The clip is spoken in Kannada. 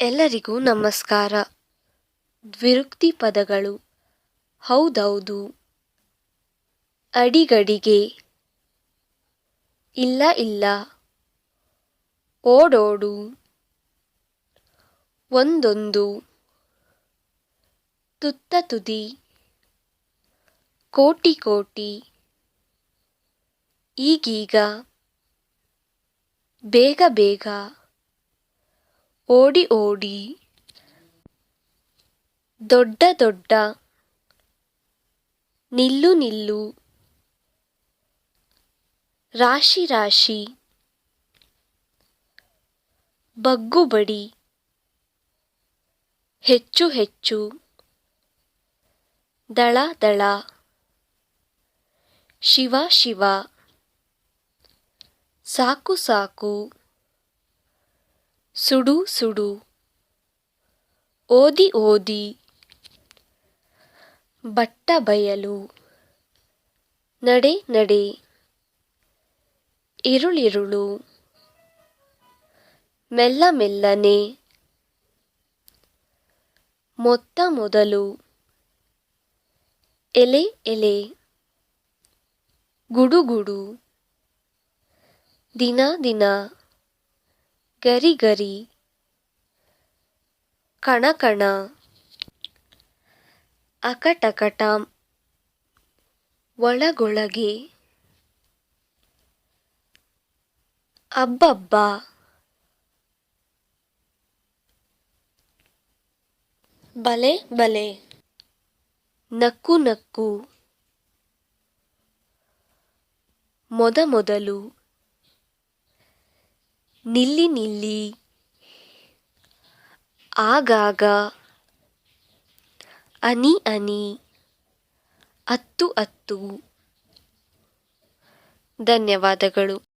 ಎಲ್ಲರಿಗೂ ನಮಸ್ಕಾರ. ದ್ವಿರುಕ್ತಿ ಪದಗಳು. ಹೌದೌದು. ಅಡಿಗಡಿಗೆ. ಇಲ್ಲ ಇಲ್ಲ. ಓಡೋಡು. ಒಂದೊಂದು. ತುತ್ತ ತುದಿ. ಕೋಟಿ ಕೋಟಿ. ಈಗೀಗ. ಬೇಗ ಬೇಗ. ಓಡಿ ಓಡಿ ದೊಡ್ಡ ದೊಡ್ಡ ನಿಲ್ಲು ನಿಲ್ಲು ರಾಶಿ ರಾಶಿ ಬಗ್ಗುಬಡಿ ಹೆಚ್ಚು ಹೆಚ್ಚು ದಳ ದಳ ಶಿವ ಶಿವ ಸಾಕು ಸಾಕು ಸುಡು ಸುಡು. ಓದಿ ಓದಿ. ಬಟ್ಟ ಬಯಲು. ನಡೆ ನಡೆ. ಇರುಳಿರುಳು. ಮೆಲ್ಲ ಮೆಲ್ಲನೆ. ಮೊತ್ತ ಮೊದಲು. ಎಲೆ ಎಲೆ. ಗುಡುಗುಡು. ದಿನ ದಿನ. ಗರಿ ಗರಿ. ಕಣ ಕಣ. ಅಕಟಕಟ. ಒಳಗೊಳಗೆ. ಅಬ್ಬಬ್ಬ. ಬಲೆ ಬಲೆ. ನಕ್ಕು ನಕ್ಕು. ಮೊದ ಮೊದಲು. ನಿಲ್ಲಿ ನಿಲ್ಲಿ. ಆಗಾಗ ಅನಿ ಅನಿ ಅತ್ತು ಅತ್ತು. ಧನ್ಯವಾದಗಳು.